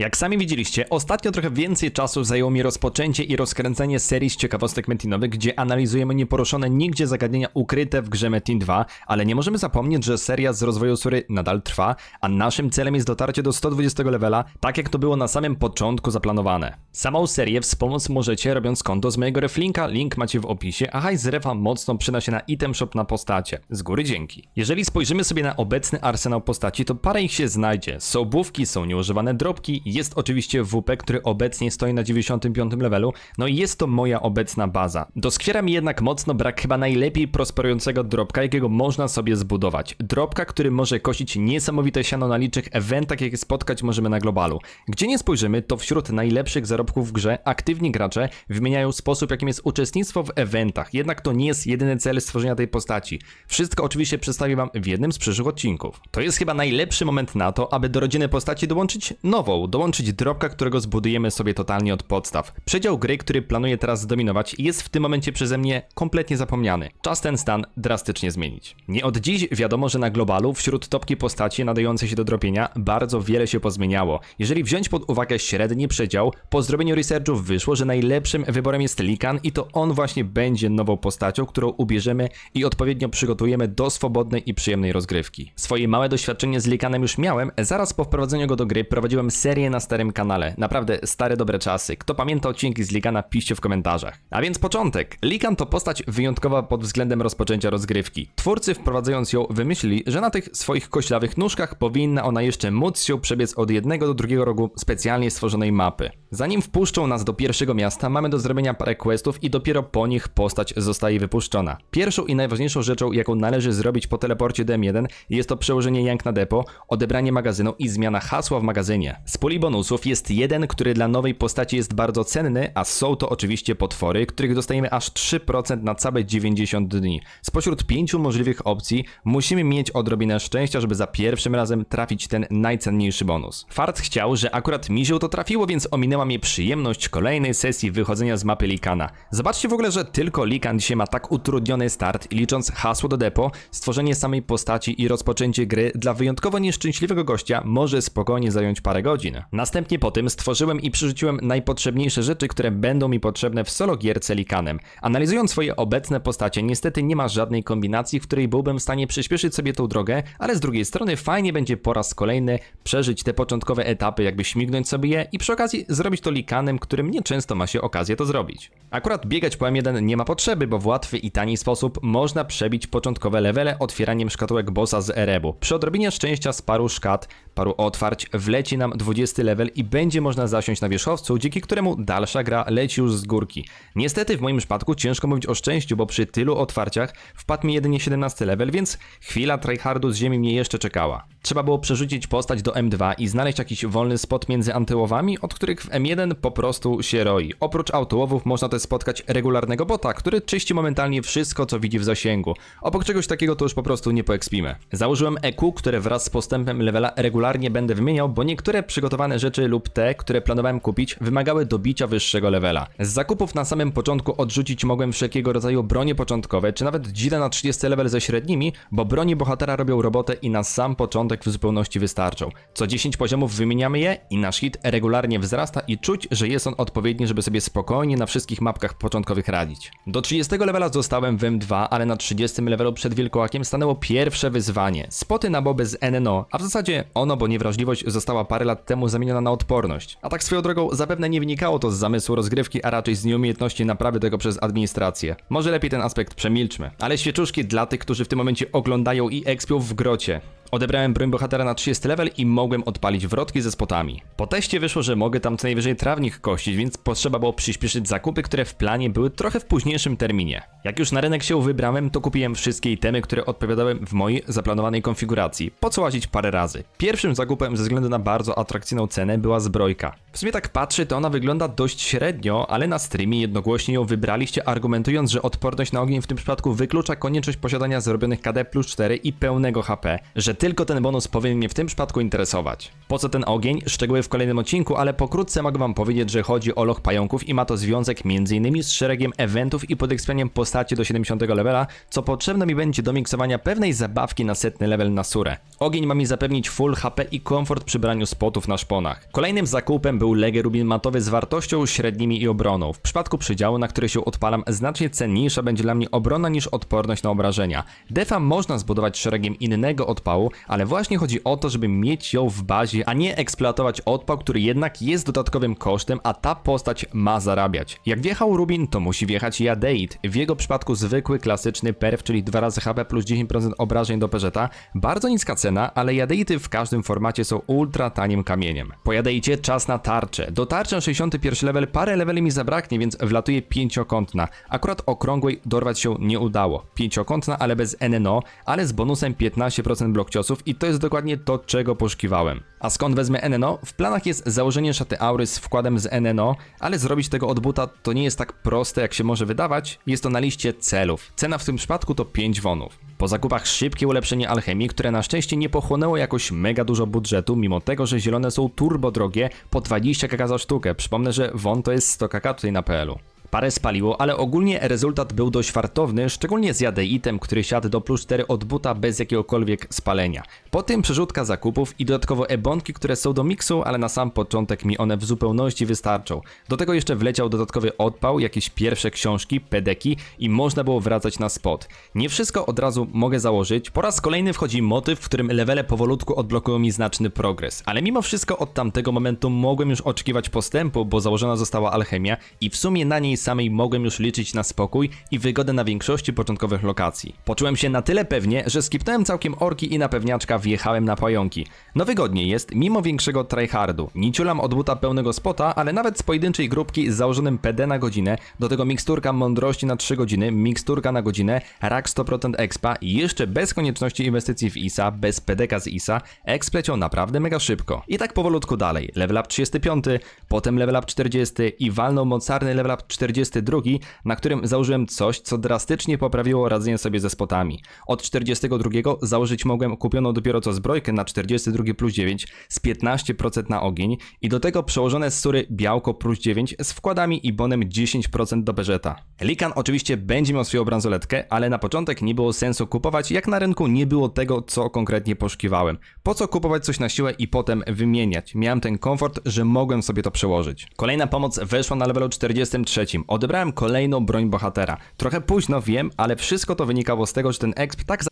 Jak sami widzieliście, ostatnio trochę więcej czasu zajęło mi rozpoczęcie i rozkręcenie serii z ciekawostek metinowych, gdzie analizujemy nieporuszone nigdzie zagadnienia ukryte w grze Metin 2, ale nie możemy zapomnieć, że seria z rozwoju Sury nadal trwa, a naszym celem jest dotarcie do 120 levela, tak jak to było na samym początku zaplanowane. Samą serię wspomóc możecie robiąc konto z mojego reflinka, link macie w opisie, a hajs refa mocno przyda się na item shop na postacie. Z góry dzięki. Jeżeli spojrzymy sobie na obecny arsenał postaci, to parę ich się znajdzie. Są bówki, są nieużywane dropki, jest oczywiście WP, który obecnie stoi na 95 levelu, no i jest to moja obecna baza. Doskwiera mi jednak mocno brak chyba najlepiej prosperującego dropka, jakiego można sobie zbudować. Dropka, który może kosić niesamowite siano na licznych eventach, jakie spotkać możemy na globalu. Gdzie nie spojrzymy, to wśród najlepszych zarobków w grze aktywni gracze wymieniają sposób, jakim jest uczestnictwo w eventach. Jednak to nie jest jedyny cel stworzenia tej postaci. Wszystko oczywiście przedstawię wam w jednym z przyszłych odcinków. To jest chyba najlepszy moment na to, aby do rodziny postaci dołączyć nową, dołączyć dropka, którego zbudujemy sobie totalnie od podstaw. Przedział gry, który planuję teraz zdominować, jest w tym momencie przeze mnie kompletnie zapomniany. Czas ten stan drastycznie zmienić. Nie od dziś wiadomo, że na globalu wśród topki postaci nadającej się do dropienia bardzo wiele się pozmieniało. Jeżeli wziąć pod uwagę średni przedział, po zrobieniu researchów wyszło, że najlepszym wyborem jest Likan i to on właśnie będzie nową postacią, którą ubierzemy i odpowiednio przygotujemy do swobodnej i przyjemnej rozgrywki. Swoje małe doświadczenie z Likanem już miałem, zaraz po wprowadzeniu go do gry prowadziłem serię na starym kanale. Naprawdę stare dobre czasy. Kto pamięta odcinki z Likana, piszcie w komentarzach. A więc początek. Likan to postać wyjątkowa pod względem rozpoczęcia rozgrywki. Twórcy wprowadzając ją wymyślili, że na tych swoich koślawych nóżkach powinna ona jeszcze móc się przebiec od jednego do drugiego rogu specjalnie stworzonej mapy. Zanim wpuszczą nas do pierwszego miasta, mamy do zrobienia parę questów i dopiero po nich postać zostaje wypuszczona. Pierwszą i najważniejszą rzeczą, jaką należy zrobić po teleporcie do M1 jest to przełożenie Jank na depo, odebranie magazynu i zmiana hasła w magazynie. Z puli bonusów jest jeden, który dla nowej postaci jest bardzo cenny, a są to oczywiście potwory, których dostajemy aż 3% na całe 90 dni. Spośród pięciu możliwych opcji musimy mieć odrobinę szczęścia, żeby za pierwszym razem trafić ten najcenniejszy bonus. Fart chciał, że akurat mi się to trafiło, więc ominęła mnie przyjemność kolejnej sesji wychodzenia z mapy Likana. Zobaczcie w ogóle, że tylko Likan dzisiaj ma tak utrudniony start i licząc hasło do depo, stworzenie samej postaci i rozpoczęcie gry dla wyjątkowo nieszczęśliwego gościa może spokojnie zająć parę godzin. Następnie po tym stworzyłem i przerzuciłem najpotrzebniejsze rzeczy, które będą mi potrzebne w solo gierce Likanem. Analizując swoje obecne postacie, niestety nie ma żadnej kombinacji, w której byłbym w stanie przyspieszyć sobie tą drogę, ale z drugiej strony fajnie będzie po raz kolejny przeżyć te początkowe etapy, jakby śmignąć sobie je i przy okazji zrobić to Likanem, którym nieczęsto ma się okazję to zrobić. Akurat biegać po M1 nie ma potrzeby, bo w łatwy i tani sposób można przebić początkowe levele otwieraniem szkatułek bossa z Erebu. Przy odrobinie szczęścia z paru szkat, paru otwarć wleci nam 20 level i będzie można zasiąść na wierzchowcu, dzięki któremu dalsza gra leci już z górki. Niestety w moim przypadku ciężko mówić o szczęściu, bo przy tylu otwarciach wpadł mi jedynie 17 level, więc chwila tryhardu z ziemi mnie jeszcze czekała. Trzeba było przerzucić postać do M2 i znaleźć jakiś wolny spot między antyłowami, od których w M1 po prostu się roi. Oprócz autołowów można też spotkać regularnego bota, który czyści momentalnie wszystko, co widzi w zasięgu. Obok czegoś takiego to już po prostu nie poekspimy. Założyłem EQ, które wraz z postępem levela regularnie będę wymieniał, bo niektóre przygotowane rzeczy lub te, które planowałem kupić, wymagały dobicia wyższego levela. Z zakupów na samym początku odrzucić mogłem wszelkiego rodzaju bronie początkowe, czy nawet dzida na 30 level ze średnimi, bo broni bohatera robią robotę i na sam początek w zupełności wystarczą. Co 10 poziomów wymieniamy je i nasz hit regularnie wzrasta i czuć, że jest on odpowiedni, żeby sobie spokojnie na wszystkich mapkach początkowych radzić. Do 30 levela zostałem w M2, ale na 30 levelu przed Wilkołakiem stanęło pierwsze wyzwanie. Spoty na boby z NNO, a w zasadzie ono, bo niewrażliwość została parę lat temu zamieniona na odporność. A tak swoją drogą zapewne nie wynikało to z zamysłu rozgrywki, a raczej z nieumiejętności naprawy tego przez administrację. Może lepiej ten aspekt przemilczmy. Ale świeczuszki dla tych, którzy w tym momencie oglądają i ekspią w grocie. Odebrałem broń bohatera na 30 level i mogłem odpalić wrotki ze spotami. Po teście wyszło, że mogę tam co najwyżej trawnik kościć, więc potrzeba było przyspieszyć zakupy, które w planie były trochę w późniejszym terminie. Jak już na rynek się wybrałem, to kupiłem wszystkie itemy, które odpowiadały w mojej zaplanowanej konfiguracji, po co łazić parę razy. Pierwszym zakupem ze względu na bardzo atrakcyjną cenę była zbrojka. W sumie tak patrzę, to ona wygląda dość średnio, ale na streamie jednogłośnie ją wybraliście, argumentując, że odporność na ogień w tym przypadku wyklucza konieczność posiadania zrobionych KD plus 4 i pełnego HP, że tylko ten bonus powinien mnie w tym przypadku interesować. Po co ten ogień? Szczegóły w kolejnym odcinku, ale pokrótce mogę wam powiedzieć, że chodzi o loch pająków i ma to związek m.in. z szeregiem eventów i podekspianiem postaci do 70 levela, co potrzebne mi będzie do miksowania pewnej zabawki na setny level na surę. Ogień ma mi zapewnić full HP i komfort przy braniu spotów na szponach. Kolejnym zakupem był Legie Rubin matowy z wartością średnimi i obroną. W przypadku przydziału, na który się odpalam, znacznie cenniejsza będzie dla mnie obrona niż odporność na obrażenia. Defa można zbudować szeregiem innego odpału, ale właśnie chodzi o to, żeby mieć ją w bazie, a nie eksploatować odpał, który jednak jest dodatkowym kosztem, a ta postać ma zarabiać. Jak wjechał Rubin, to musi wjechać Jadeit. W jego przypadku zwykły, klasyczny perf, czyli 2 razy HP plus 10% obrażeń do peżeta. Bardzo niska cena, ale Jadeity w każdym formacie są ultra tanim kamieniem. Po Jadeicie czas na tarczę. Do tarczy na 61 level parę leveli mi zabraknie, więc wlatuje pięciokątna. Akurat okrągłej dorwać się nie udało. Pięciokątna, ale bez NNO, ale z bonusem 15% blok ciosów i to jest dokładnie to, czego poszukiwałem. A skąd wezmę NNO? W planach jest założenie szaty aury z wkładem z NNO, ale zrobić tego od buta to nie jest tak proste, jak się może wydawać. Jest to na liście celów. Cena w tym przypadku to 5 wonów. Po zakupach szybkie ulepszenie alchemii, które na szczęście nie pochłonęło jakoś mega dużo budżetu, mimo tego, że zielone są turbo drogie, po 20 kk za sztukę. Przypomnę, że won to jest 100 kk tutaj na PL-u. Parę spaliło, ale ogólnie rezultat był dość fartowny, szczególnie z jadeitem, który siadł do plus 4 od buta bez jakiegokolwiek spalenia. Po tym przerzutka zakupów i dodatkowo ebonki, które są do miksu, ale na sam początek mi one w zupełności wystarczą. Do tego jeszcze wleciał dodatkowy odpał, jakieś pierwsze książki, pedeki i można było wracać na spot. Nie wszystko od razu mogę założyć, po raz kolejny wchodzi motyw, w którym levele powolutku odblokują mi znaczny progres, ale mimo wszystko od tamtego momentu mogłem już oczekiwać postępu, bo założona została alchemia i w sumie na niej samej mogłem już liczyć na spokój i wygodę na większości początkowych lokacji. Poczułem się na tyle pewnie, że skipnąłem całkiem orki i na pewniaczka wjechałem na pająki. No wygodnie jest, mimo większego tryhardu. Nie ciulam od buta pełnego spota, ale nawet z pojedynczej grupki z założonym PD na godzinę, do tego miksturka mądrości na 3 godziny, miksturka na godzinę, rak 100% expa i jeszcze bez konieczności inwestycji w ISA, bez PDK z ISA, exp leciał naprawdę mega szybko. I tak powolutku dalej. Level up 35, potem level up 40 i walnął mocarny level up 42, na którym założyłem coś, co drastycznie poprawiło radzenie sobie ze spotami. Od 42 założyć mogłem kupioną dopiero co zbrojkę na 42 plus 9 z 15% na ogień i do tego przełożone z sury białko plus 9 z wkładami i bonem 10% do beżeta. Likan oczywiście będzie miał swoją bransoletkę, ale na początek nie było sensu kupować, jak na rynku nie było tego, co konkretnie poszukiwałem. Po co kupować coś na siłę i potem wymieniać? Miałem ten komfort, że mogłem sobie to przełożyć. Kolejna pomoc weszła na levelu 43. Odebrałem kolejną broń bohatera. Trochę późno wiem, ale wszystko to wynikało z tego, że ten exp tak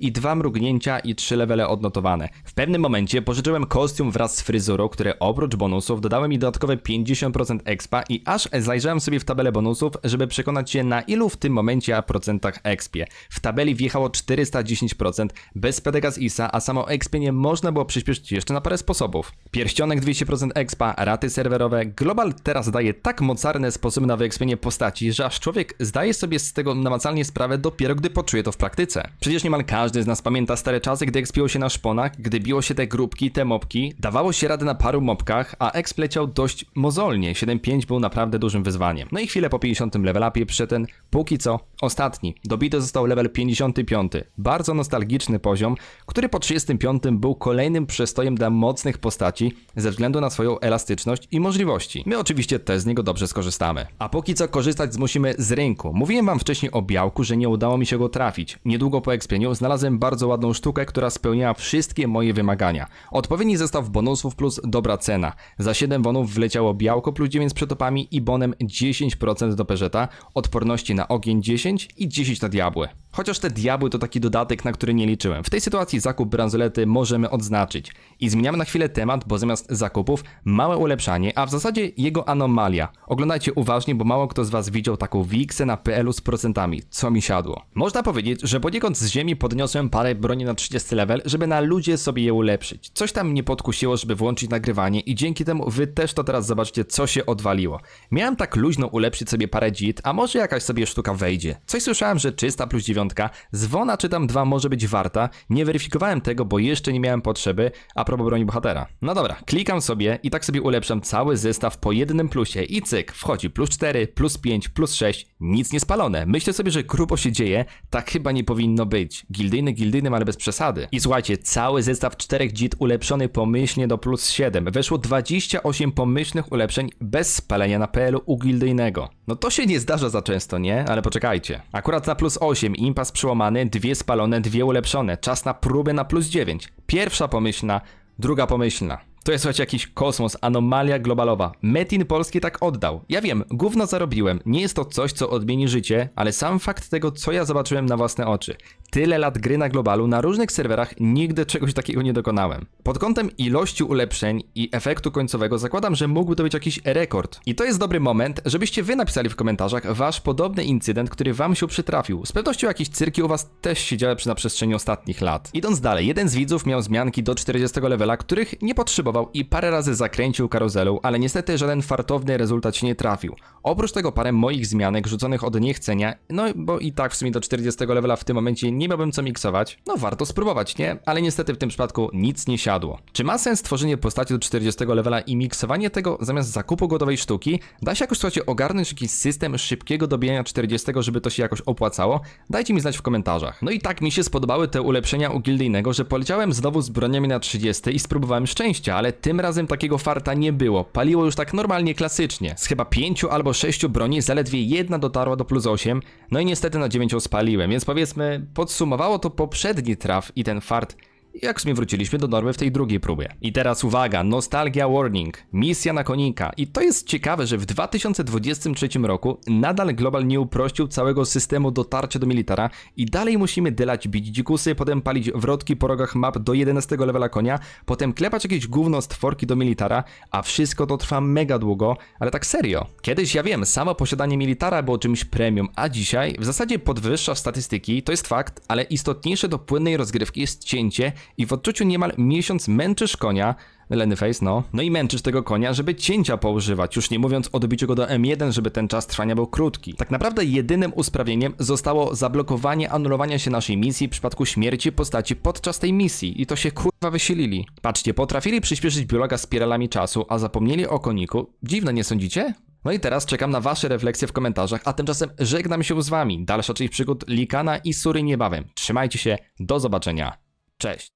i dwa mrugnięcia i trzy levele odnotowane. W pewnym momencie pożyczyłem kostium wraz z fryzurą, które oprócz bonusów dodały mi dodatkowe 50% expa i aż zajrzałem sobie w tabelę bonusów, żeby przekonać się na ilu w tym momencie procentach expie. W tabeli wjechało 410%, bez z ISA, a samo expie nie można było przyspieszyć jeszcze na parę sposobów. Pierścionek 200% expa, raty serwerowe, Global teraz daje tak mocarne sposoby na wyekspienie postaci, że aż człowiek zdaje sobie z tego namacalnie sprawę dopiero gdy poczuje to w praktyce. Przecież niemal każdy z nas pamięta stare czasy, gdy expiło się na szponach, gdy biło się te grupki, te mopki, dawało się radę na paru mopkach, a exp leciał dość mozolnie. 7.5 był naprawdę dużym wyzwaniem. No i chwilę po 50 level upie przyszedł ten, póki co, ostatni. Dobity został level 55. Bardzo nostalgiczny poziom, który po 35 był kolejnym przestojem dla mocnych postaci ze względu na swoją elastyczność i możliwości. My oczywiście też z niego dobrze skorzystamy. A póki co korzystać zmusimy z rynku. Mówiłem wam wcześniej o białku, że nie udało mi się go trafić. Niedługo po expieniu znalazłem bardzo ładną sztukę, która spełniała wszystkie moje wymagania. Odpowiedni zestaw bonusów plus dobra cena. Za 7 wonów wleciało białko plus 9 z przetopami i bonem 10% do peżeta, odporności na ogień 10 i 10 na diabły. Chociaż te diabły to taki dodatek, na który nie liczyłem. W tej sytuacji zakup bransolety możemy odznaczyć. I zmieniamy na chwilę temat, bo zamiast zakupów małe ulepszanie, a w zasadzie jego anomalia. Oglądajcie uważnie, bo mało kto z was widział taką wiksę na PL-u z procentami, co mi siadło. Można powiedzieć, że poniekąd z ziemi podniosłem parę broni na 30 level, żeby na ludzie sobie je ulepszyć. Coś tam mnie podkusiło, żeby włączyć nagrywanie i dzięki temu wy też to teraz zobaczcie, co się odwaliło. Miałem tak luźno ulepszyć sobie parę dzit, a może jakaś sobie sztuka wejdzie. Coś słyszałem, że czysta plus 9 dziewiątka, zwona czy tam dwa może być warta, nie weryfikowałem tego, bo jeszcze nie miałem potrzeby, a propos broni bohatera. No dobra, klikam sobie i tak sobie ulepszam cały zestaw po jednym plusie i cyk, wchodzi plus 4, plus 5, plus 6, nic nie spalone. Myślę sobie, że grubo się dzieje, tak chyba nie powinno być. Gildyjny gildyjnym, ale bez przesady. I słuchajcie, cały zestaw czterech dzit ulepszony pomyślnie do plus 7. Weszło 28 pomyślnych ulepszeń bez spalenia na PL-u u gildyjnego. No to się nie zdarza za często, nie? Ale poczekajcie. Akurat na plus 8 impas przełamany, dwie spalone, dwie ulepszone. Czas na próbę na plus 9. Pierwsza pomyślna, druga pomyślna. To jest słuchajcie jakiś kosmos, anomalia globalowa. Metin Polski tak oddał. Ja wiem, gówno zarobiłem. Nie jest to coś, co odmieni życie, ale sam fakt tego, co ja zobaczyłem na własne oczy. Tyle lat gry na globalu, na różnych serwerach, nigdy czegoś takiego nie dokonałem. Pod kątem ilości ulepszeń i efektu końcowego zakładam, że mógłby to być jakiś rekord. I to jest dobry moment, żebyście wy napisali w komentarzach wasz podobny incydent, który wam się przytrafił. Z pewnością jakieś cyrki u was też się działy przy na przestrzeni ostatnich lat. Idąc dalej, jeden z widzów miał zmianki do 40 levela, których nie potrzebował i parę razy zakręcił karuzelą, ale niestety żaden fartowny rezultat się nie trafił. Oprócz tego parę moich zmianek rzuconych od niechcenia, no bo i tak w sumie do 40 levela w tym momencie nie miałbym co miksować. No warto spróbować, nie? Ale niestety w tym przypadku nic nie siadło. Czy ma sens tworzenie postaci do 40 levela i miksowanie tego zamiast zakupu gotowej sztuki? Da się jakoś, słuchajcie, ogarnąć jakiś system szybkiego dobijania 40, żeby to się jakoś opłacało? Dajcie mi znać w komentarzach. No i tak mi się spodobały te ulepszenia u gildyjnego, że poleciałem znowu z broniami na 30 i spróbowałem szczęścia, ale tym razem takiego farta nie było. Paliło już tak normalnie klasycznie. Z chyba 5 albo 6 broni zaledwie jedna dotarła do plus 8, no i niestety na 9 spaliłem, więc powiedzmy podsumowało to poprzedni traf i ten fart jak w sumie wróciliśmy do normy w tej drugiej próbie. I teraz uwaga, nostalgia warning, misja na konika. I to jest ciekawe, że w 2023 roku nadal Global nie uprościł całego systemu dotarcia do militara i dalej musimy dylać bić dzikusy, potem palić wrotki po rogach map do 11 levela konia, potem klepać jakieś gówno stworki do militara, a wszystko to trwa mega długo, ale tak serio. Kiedyś ja wiem, samo posiadanie militara było czymś premium, a dzisiaj w zasadzie podwyższa statystyki, to jest fakt, ale istotniejsze do płynnej rozgrywki jest cięcie i w odczuciu niemal miesiąc męczysz konia, Lenny Face, no. No i męczysz tego konia, żeby cięcia poużywać, już nie mówiąc o dobiciu go do M1, żeby ten czas trwania był krótki. Tak naprawdę jedynym usprawnieniem zostało zablokowanie anulowania się naszej misji w przypadku śmierci postaci podczas tej misji i to się kurwa wysilili. Patrzcie, potrafili przyspieszyć biologa spiralami czasu, a zapomnieli o koniku. Dziwne, nie sądzicie? No i teraz czekam na wasze refleksje w komentarzach, a tymczasem żegnam się z wami. Dalsza część przygód Likana i Sury niebawem. Trzymajcie się, do zobaczenia. Cześć.